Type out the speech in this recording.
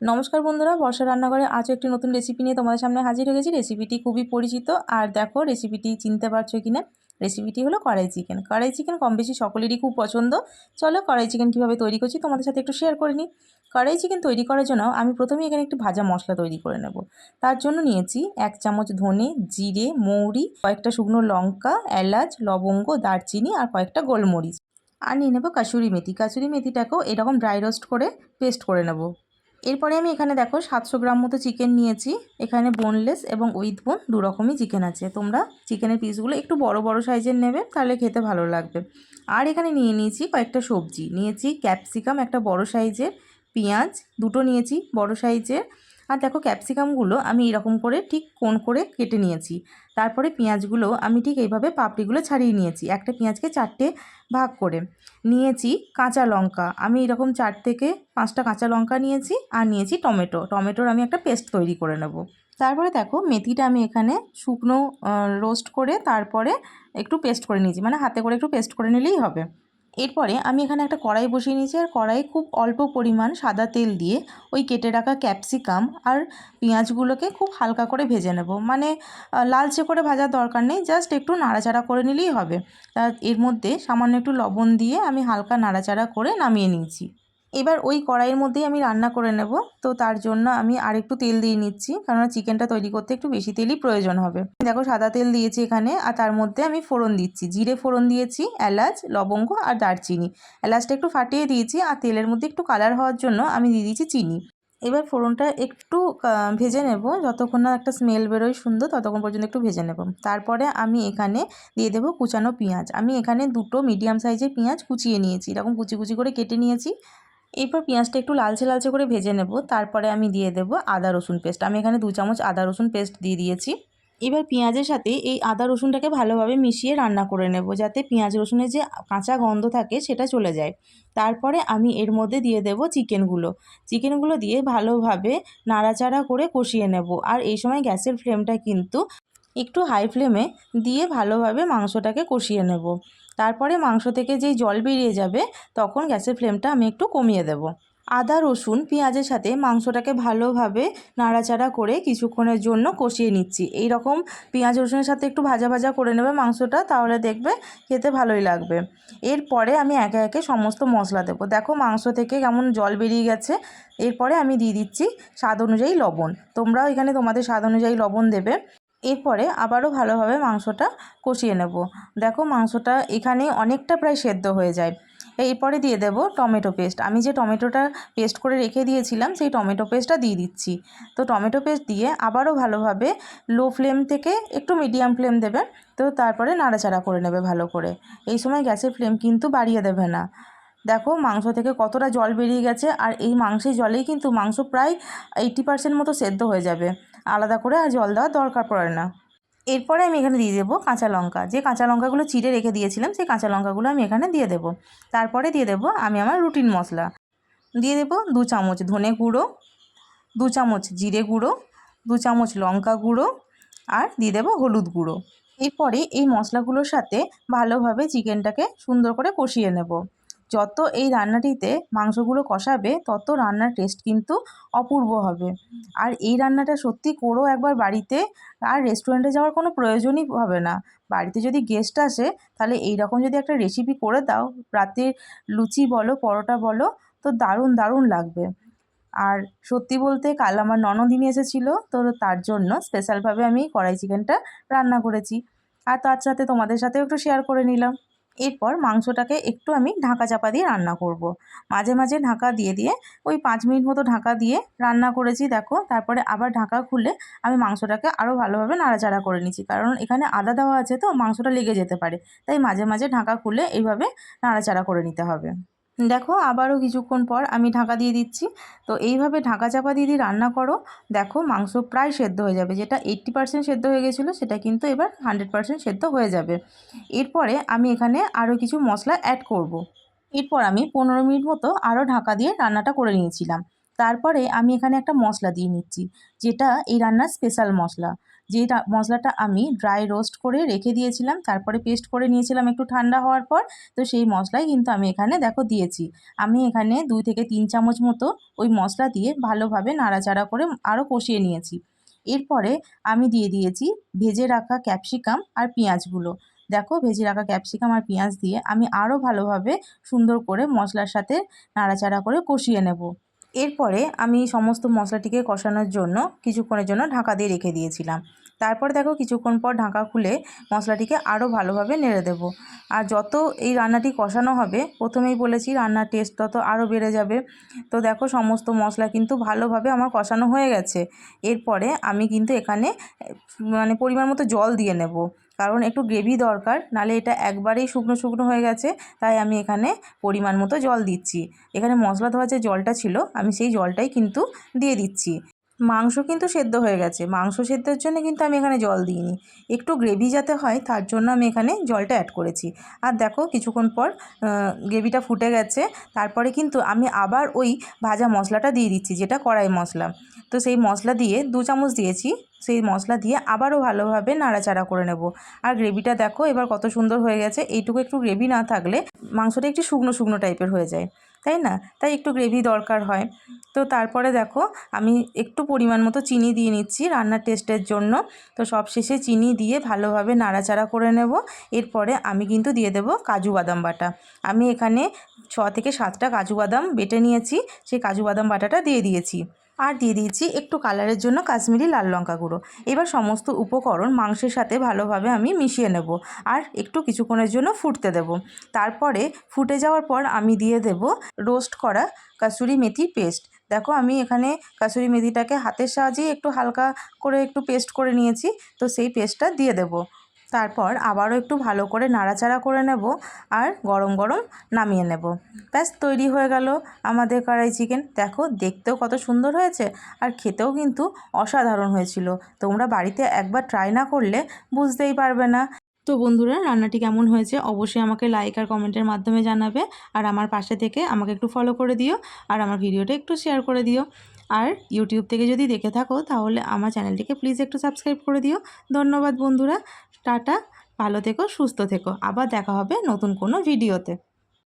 নমস্কার বন্ধুরা, বর্ষা রান্নাঘরে আজও একটি নতুন রেসিপি নিয়ে তোমাদের সামনে হাজির হয়ে গেছি। রেসিপিটি খুবই পরিচিত। আর দেখো রেসিপিটি চিনতে পারছ কিনা রেসিপিটি হলো কড়াই চিকেন কড়াই চিকেন কম বেশি সকলেরই খুব পছন্দ। চলো কড়াই চিকেন কীভাবে তৈরি করছি তোমাদের সাথে একটু শেয়ার করে নিই। কড়াই চিকেন তৈরি করার জন্য আমি প্রথমে এখানে একটি ভাজা মশলা তৈরি করে নেব। তার জন্য নিয়েছি এক চামচ ধনে, জিরে, মৌরি, কয়েকটা শুকনো লঙ্কা, এলাচ, লবঙ্গ, দারচিনি আর কয়েকটা গোলমরিচ। আর নিয়ে নেব কাসুরি মেথি। কাসুরি মেথিটাকেও এরকম ড্রাই রোস্ট করে পেস্ট করে নেব। এরপরে আমি এখানে দেখো সাতশো গ্রাম মতো চিকেন নিয়েছি। এখানে বোনলেস এবং উইথ বোন দু রকমই চিকেন আছে। তোমরা চিকেনের পিসগুলো একটু বড় বড় সাইজের নেবে, তাহলে খেতে ভালো লাগবে। আর এখানে নিয়ে নিয়েছি কয়েকটা সবজি। নিয়েছি ক্যাপসিকাম একটা বড় সাইজের পেঁয়াজ দুটো নিয়েছি বড় সাইজের আর দেখো ক্যাপসিকামগুলো আমি এরকম করে ঠিক কোণ করে কেটে নিয়েছি। তারপরে পেঁয়াজগুলো আমি ঠিক এইভাবে পাপড়িগুলো ছাড়িয়ে নিয়েছি। একটা পেঁয়াজকে চারটে ভাগ করে নিয়েছি কাঁচা লঙ্কা। আমি এরকম চার থেকে পাঁচটা কাঁচা লঙ্কা নিয়েছি আর নিয়েছি টমেটো। টমেটোর আমি একটা পেস্ট তৈরি করে নেব। তারপরে দেখো মেথিটা আমি এখানে শুকনো রোস্ট করে তারপরে একটু পেস্ট করে নিয়েছি। মানে হাতে করে একটু পেস্ট করে নিলেই হবে। এরপরে আমি এখানে একটা কড়াই বসিয়ে নিয়েছি, আর কড়াই খুব অল্প পরিমাণ সাদা তেল দিয়ে ওই কেটে রাখা ক্যাপসিকাম আর পেঁয়াজগুলোকে খুব হালকা করে ভেজে নেব। মানে লালচে করে ভাজার দরকার নেই, জাস্ট একটু নাড়াচাড়া করে নিলেই হবে। তা এর মধ্যে সামান্য একটু লবণ দিয়ে আমি হালকা নাড়াচাড়া করে নামিয়ে নিয়েছি। এবার ওই কড়াইয়ের মধ্যেই আমি রান্না করে নেব। তো তার জন্য আমি আর একটু তেল দিয়ে নিচ্ছি কারণ চিকেনটা তৈরি করতে একটু বেশি তেলই প্রয়োজন হবে। দেখো সাদা তেল দিয়েছি এখানে, আর তার মধ্যে আমি ফোড়ন দিচ্ছি। জিরে ফোড়ন দিয়েছি, এলাচ, লবঙ্গ আর দারচিনি। এলাচটা একটু ফাটিয়ে দিয়েছি, আর তেলের মধ্যে একটু কালার হওয়ার জন্য আমি দিয়ে দিয়েছি চিনি। এবার ফোড়নটা একটু ভেজে নেব। যতক্ষণ না একটা স্মেল বেরোয় সুন্দর, ততক্ষণ পর্যন্ত একটু ভেজে নেব। তারপরে আমি এখানে দিয়ে দেবো কুচানো পেঁয়াজ। আমি এখানে দুটো মিডিয়াম সাইজের পেঁয়াজ কুচিয়ে নিয়েছি। এরকম কুচি কুচি করে কেটে নিয়েছি। এরপর পেঁয়াজটা একটু লালচে লালচে করে ভেজে নেব। তারপরে আমি দিয়ে দেব আদা, রসুন পেস্ট। আমি এখানে দু চামচ আদা, রসুন পেস্ট দিয়ে দিয়েছি। এবার পেঁয়াজের সাথে এই আদা, রসুনটাকে ভালোভাবে মিশিয়ে রান্না করে নেব যাতে পেঁয়াজ, রসুনের যে কাঁচা গন্ধ থাকে সেটা চলে যায়। তারপরে আমি এর মধ্যে দিয়ে দেব চিকেনগুলো। চিকেনগুলো দিয়ে ভালোভাবে নাড়াচাড়া করে কষিয়ে নেব। আর এই সময় গ্যাসের ফ্লেমটা কিন্তু একটু হাই ফ্লেমে দিয়ে ভালোভাবে মাংসটাকে কষিয়ে নেব। তারপরে মাংস থেকে যেই জল বেরিয়ে যাবে, তখন গ্যাসের ফ্লেমটা আমি একটু কমিয়ে দেব। আদা, রসুন, পেঁয়াজের সাথে মাংসটাকে ভালোভাবে নাড়াচাড়া করে কিছুক্ষণের জন্য কষিয়ে নিচ্ছি। এই রকম পেঁয়াজ, রসুনের সাথে একটু ভাজা ভাজা করে নেবে মাংসটা, তাহলে দেখবে খেতে ভালোই লাগবে। এরপরে আমি একে একে সমস্ত মশলা দেবো। দেখো মাংস থেকে কেমন জল বেরিয়ে গেছে। এরপরে আমি দিয়ে দিচ্ছি স্বাদ অনুযায়ী লবণ। তোমরাও এখানে তোমাদের স্বাদ অনুযায়ী লবণ দেবে। এরপরে আবারও ভালোভাবে মাংসটা কষিয়ে নেব। দেখো মাংসটা এখানে অনেকটা প্রায় সেদ্ধ হয়ে যায়। এরপরে দিয়ে দেব টমেটো পেস্ট। আমি যে টমেটোটা পেস্ট করে রেখে দিয়েছিলাম, সেই টমেটো পেস্টটা দিয়ে দিচ্ছি। তো টমেটো পেস্ট দিয়ে আবারও ভালোভাবে লো ফ্লেম থেকে একটু মিডিয়াম ফ্লেম দেবে। তো তারপরে নাড়াচাড়া করে নেবে ভালো করে। এই সময় গ্যাসের ফ্লেম কিন্তু বাড়িয়ে দেবে না। দেখো মাংস থেকে কতটা জল বেরিয়ে গেছে আর এই মাংসের জলেই কিন্তু মাংস প্রায় এইটি পার্সেন্ট মতো সেদ্ধ হয়ে যাবে। আলাদা করে আর জল দেওয়ার দরকার পড়ে না। এরপরে আমি এখানে দিয়ে দেবো কাঁচা লঙ্কা। যে কাঁচা লঙ্কাগুলো চিড়ে রেখে দিয়েছিলাম, সেই কাঁচা লঙ্কাগুলো আমি এখানে দিয়ে দেবো। তারপরে দিয়ে দেবো আমি আমার রুটিন মশলা। দিয়ে দেবো দু চামচ ধনে গুঁড়ো, দু চামচ জিরে গুঁড়ো, দু চামচ লঙ্কা গুঁড়ো আর দিয়ে দেবো হলুদ গুঁড়ো। এরপরে এই মশলাগুলোর সাথে ভালোভাবে চিকেনটাকে সুন্দর করে কষিয়ে নেব। যত এই রান্নাটিতে মাংসগুলো কষাবে, তত রান্নার টেস্ট কিন্তু অপূর্ব হবে। আর এই রান্নাটা সত্যি করো একবার বাড়িতে, আর রেস্টুরেন্টে যাওয়ার কোনো প্রয়োজনই হবে না। বাড়িতে যদি গেস্ট আসে, তাহলে এই রকম যদি একটা রেসিপি করে দাও, রাতের লুচি বলো, পরোটা বলো, তো দারুণ দারুণ লাগবে। আর সত্যি বলতে কাল আমার ননদিনী এসেছিল, তো তার জন্য স্পেশালভাবে আমি কড়াই চিকেনটা রান্না করেছি। আর তার সাথে তোমাদের সাথেও একটু শেয়ার করে নিলাম। এরপর মাংসটাকে একটু আমি ঢাকা চাপা দিয়ে রান্না করব। মাঝে মাঝে ঢাকা দিয়ে দিয়ে ওই পাঁচ মিনিট মতো ঢাকা দিয়ে রান্না করেছি, দেখো। তারপরে আবার ঢাকা খুলে আমি মাংসটাকে আরও ভালোভাবে নাড়াচাড়া করে নিচ্ছি। কারণ এখানে আদা দেওয়া আছে তো, মাংসটা লেগে যেতে পারে। তাই মাঝে মাঝে ঢাকা খুলে এইভাবে নাড়াচাড়া করে নিতে হবে। দেখো আবারও কিছুক্ষণ পর আমি ঢাকা দিয়ে দিচ্ছি। তো এইভাবে ঢাকা চাপা দিয়ে দিয়ে রান্না করো। দেখো মাংস প্রায় সেদ্ধ হয়ে যাবে। যেটা এইট্টি পার্সেন্ট সেদ্ধ হয়ে গেছিল, সেটা কিন্তু এবার হান্ড্রেড পার্সেন্ট সেদ্ধ হয়ে যাবে। এরপরে আমি এখানে আরও কিছু মশলা অ্যাড করব। এরপর আমি পনেরো মিনিট মতো আরও ঢাকা দিয়ে রান্নাটা করে নিয়েছিলাম। তারপরে আমি এখানে একটা মশলা দিয়ে নিচ্ছি, যেটা এই রান্নার স্পেশাল মশলা। রা- মশলাটা আমি ড্রাই রোস্ট করে রেখে দিয়েছিলাম, তারপরে পেস্ট করে নিয়েছিলাম একটু ঠান্ডা হওয়ার পর, তো সেই মশলাই কিন্তু আমি এখানে দেখো দিয়েছি। আমি এখানে দুই থেকে তিন চামচ মতো ওই মশলা দিয়ে ভালোভাবে নাড়াচাড়া করে আরও কষিয়ে নিয়েছি। এরপরে আমি দিয়ে দিয়েছি ভেজে রাখা ক্যাপসিকাম আর পেঁয়াজগুলো। দেখো ভেজে রাখা ক্যাপসিকাম আর পেঁয়াজ দিয়ে আমি আরও ভালোভাবে সুন্দর করে মশলার সাথে নাড়াচাড়া করে কষিয়ে নেব। এরপরে আমি সমস্ত মশলাটিকে কষানোর জন্য কিছুক্ষণের জন্য ঢাকা দিয়ে রেখে দিয়েছিলাম। তারপর দেখো কিছুক্ষণ পর ঢাকা খুলে মশলাটিকে আরও ভালোভাবে নেড়ে দেব। আর যত এই রান্নাটি কষানো হবে, প্রথমেই বলেছি রান্নার টেস্ট তত আরও বেড়ে যাবে। তো দেখো সমস্ত মশলা কিন্তু ভালোভাবে আমার কষানো হয়ে গেছে। এরপরে আমি কিন্তু এখানে মানে পরিমাণ মতো জল দিয়ে নেব। কারণ একটু গ্রেভি দরকার, নালে এটা একবারেই শুকনো শুকনো হয়ে গেছে, তাই আমি এখানে পরিমাণ মতো জল দিচ্ছি। এখানে মশলা ধোয়া যে জলটা ছিল, আমি সেই জলটাই কিন্তু দিয়ে দিচ্ছি। মাংস কিন্তু সেদ্ধ হয়ে গেছে। মাংস সেদ্ধের জন্য কিন্তু আমি এখানে জল দিইনি। একটু গ্রেভি যাতে হয়, তার জন্য আমি এখানে জলটা অ্যাড করেছি। আর দেখো, কিছুক্ষণ পর গ্রেভিটা ফুটে গেছে। তারপরে কিন্তু আমি আবার ওই ভাজা মশলাটা দিয়ে দিচ্ছি, যেটা কড়াই মশলা। তো সেই মশলা দিয়ে দু চামচ দিয়েছি। সেই মশলা দিয়ে আবারও ভালোভাবে নাড়াচাড়া করে নেব। আর গ্রেভিটা দেখো, এবার কত সুন্দর হয়ে গেছে। এইটুকু একটু গ্রেভি না থাকলে মাংসটা একটু শুকনো শুকনো টাইপের হয়ে যায়। তাই না? তাই একটু গ্রেভি দরকার হয়। তো তারপরে দেখো, আমি একটু পরিমাণ মতো চিনি দিয়ে নিচ্ছি রান্নার টেস্টের জন্য। তো সব শেষে চিনি দিয়ে ভালোভাবে নাড়াচাড়া করে নেব। এরপরে আমি কিন্তু দিয়ে দেব কাজু বাদাম বাটা। আমি এখানে ছ থেকে সাতটা কাজু বাদাম বেটে নিয়েছি। সেই কাজু বাদাম বাটাটা দিয়ে দিয়েছি। আর দিয়ে দিয়েছি একটু কালারের জন্য কাশ্মীরি লাল লঙ্কা গুঁড়ো। এবার সমস্ত উপকরণ মাংসের সাথে ভালোভাবে আমি মিশিয়ে নেব আর একটু কিছুক্ষণের জন্য ফুটতে দেব। তারপরে ফুটে যাওয়ার পর আমি দিয়ে দেব রোস্ট করা কাসুরি মেথি পেস্ট। দেখো আমি এখানে কাসুরি মেথিটাকে হাতের সাহায্যেই একটু হালকা করে একটু পেস্ট করে নিয়েছি, তো সেই পেস্টটা দিয়ে দেব। তারপর আবারও একটু ভালো করে নাড়াচাড়া করে নেব আর গরম গরম নামিয়ে নেব। ব্যাস, তৈরি হয়ে গেল আমাদের কড়াই চিকেন। দেখো, দেখতেও কত সুন্দর হয়েছে আর খেতেও কিন্তু অসাধারণ হয়েছিল। তোমরা বাড়িতে একবার ট্রাই না করলে বুঝতেই পারবে না। তো বন্ধুরা, রান্নাটি কেমন হয়েছে অবশ্যই আমাকে লাইক আর কমেন্টের মাধ্যমে জানাবে। আর আমার পাশে থেকে আমাকে একটু ফলো করে দিও। আর আমার ভিডিওটা একটু শেয়ার করে দিও। আর ইউটিউব থেকে যদি দেখে থাকো, তাহলে আমার চ্যানেলটিকে প্লিজ একটু সাবস্ক্রাইব করে দিও। ধন্যবাদ বন্ধুরা, টাটা, ভালো থেকো, সুস্থ থেকো। আবার দেখা হবে নতুন কোনো ভিডিওতে